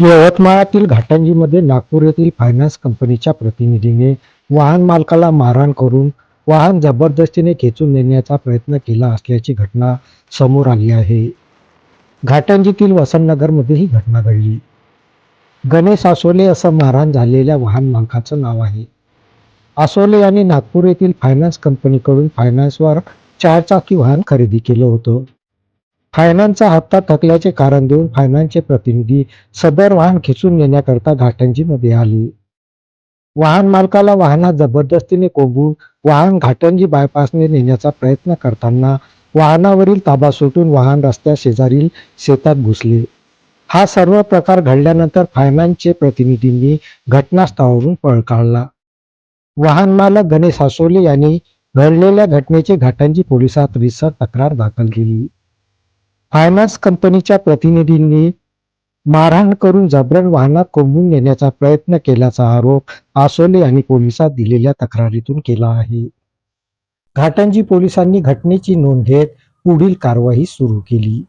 यवतमाळातील घाटंजीमध्ये नागपूर येथील फायनान्स कंपनीच्या प्रतिनिधीने वाहन मालकाला मारहाण करून वाहन जबरदस्तीने खेचून नेण्याचा प्रयत्न केला असल्याची घटना समोर आली आहे. घाटंजीतील वसंतनगरमध्ये ही घटना घडली. गणेश आसोले असं मारहाण झालेल्या वाहन मालकाचं नाव आहे. आसोले यांनी नागपूर येथील फायनान्स कंपनीकडून फायनान्सवर चारचाकी वाहन खरेदी केलं होतं. फायनान्सचा हप्ता थकल्याचे कारण देऊन फायनान्सचे प्रतिनिधी सदर वाहन खेचून नेण्याकरता घाटंजीमध्ये आले. वाहन मालकाला वाहनात जबरदस्तीने कोंबून वाहन घाटंजी बायपासने नेण्याचा प्रयत्न करताना वाहनावरील ताबा सुटून वाहन रस्त्या शेजारील शेतात घुसले. हा सर्व प्रकार घडल्यानंतर फायनान्सचे प्रतिनिधींनी घटनास्थळावरून पळ काढला. वाहन मालक गणेश सासोले यांनी घडलेल्या घटनेची घाटंजी पोलिसात रिसर तक्रार दाखल केली. फायनान्स कंपनीच्या प्रतिनिधींनी मारहाण करून जबरन वाहनात कोंबून नेण्याचा प्रयत्न केल्याचा आरोप आसोले यांनी पोलिसात दिलेल्या तक्रारीतून केला आहे. घाटंजी पोलिसांनी घटनेची नोंद घेत पुढील कारवाई सुरू केली.